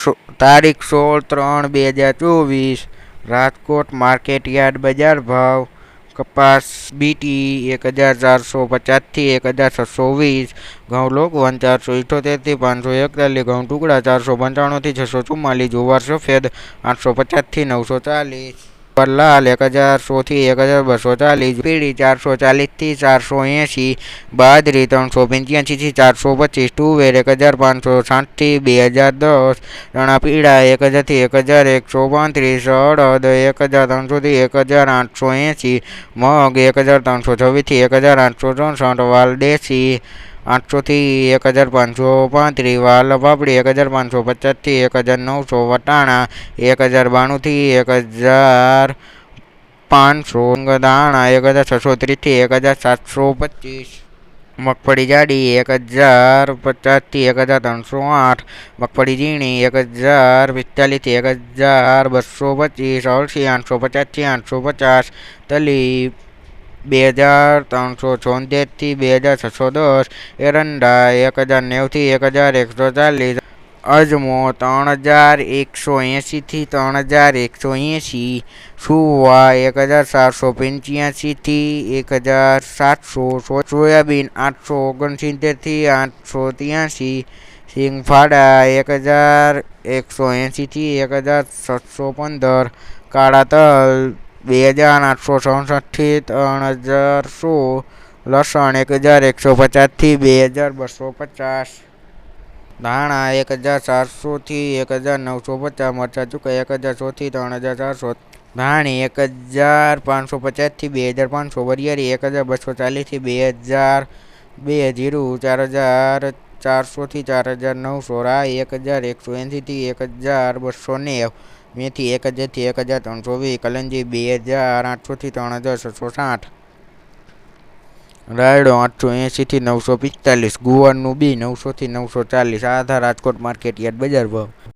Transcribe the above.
તારીખ સોળ ત્રણ બે હજાર ચોવીસ, રાજકોટ માર્કેટ યાર્ડ બજાર ભાવ, કપાસ બીટી એક હજાર ચારસો પચાસથી એક હજાર છસો વીસ, ઘઉં લોકવન ચારસો ઇઠોતેરથી પાંચસો એકતાલીસ, ઘઉં ટુકડા ચારસો પંચાણુંથી છસો ચુમ્માલીસ, જુવાર સફેદ આઠસો પચાસથી નવસો ચાલીસ. લાલ એક હજાર સોથી એક હજાર બસો ચાલીસ પીળી ચારસો ચાલીસથી ચારસો એંશી બાદરી ત્રણસો પંચ્યાસીથી ચારસો પચીસ ટુવેર એક હજાર પાંચસો સાઠથી બે હજાર દસ ચણા પીળા એક હજારથી એક હજાર એકસો પાંત્રીસ, અડદ એક હજાર ત્રણસોથી એક હજાર આઠસો એંશી મગ એક હજાર ત્રણસો છવ્વીસથી એક હજાર આઠસો ચોસઠ વાલ દેશી આઠસોથી એક હજાર પાંચસો પાંત્રીસ વાલ પાપડી એક હજાર પાંચસો પચાસથી એક હજાર નવસો વટાણા એક હજાર બાણુંથી એક હજાર પાંચસો દાણા એક હજાર છસો ત્રીસથી એક હજાર સાતસો પચીસ મગફળી જાડી એક હજાર પચાસથી એક હજાર ત્રણસો આઠ મગફળી ઝીણી એક હજાર પિસ્તાલીસથી એક હજાર બસો પચીસ અળસી આઠસો પચાસથી આઠસો પચાસ તલી બે હજાર ત્રણસો છોતેરથી બે હજાર છસો દસ એરંડા એક હજાર નેવથી એક હજાર એકસો ચાલીસ, અજમો ત્રણ હજાર એકસો એંશીથી ત્રણ હજાર એકસો એંશી, સુવા એક હજાર સાતસો પંચ્યાસીથી એક હજાર સાતસો સોયાબીન આઠસો ઓગણસિત્તેરથી આઠસો ત્યાંસી સિંગફાડા એક હજાર એકસો એંશીથી એક હજાર સાતસો પંદર, કાળા તલ બે હજાર આઠસો ચોસઠથી ત્રણ હજાર સો, લસણ એક હજાર એકસો પચાસથી બે હજાર બસો પચાસ. ધાણા એક હજાર ચારસોથી એક હજાર નવસો પચાસ, મરચાં ચૂકા એક હજાર સોથી ત્રણ હજાર ચારસો. ધાણી એક હજાર પાંચસો પચાસથી બે હજાર પાંચસો, વરિયાળી એક હજાર બસો ચાલીસથી બે હજાર બે જીરું ચાર હજાર ચારસોથી ચાર હજાર નવસો રાય એક હજાર એકસો એંશીથી એક હજાર બસો નેવું. મેથી એક હજારથી એક હજાર ત્રણસો વીસ, કલંજી બે હજાર આઠસોથી ત્રણ હજાર છસો સાઠ. રાયડો આઠસો એંશીથી નવસો પિસ્તાલીસ, ગુવારનું બી નવસોથી નવસો ચાલીસ. આધા રાજકોટ માર્કેટ યાર્ડ બજાર ભાવ.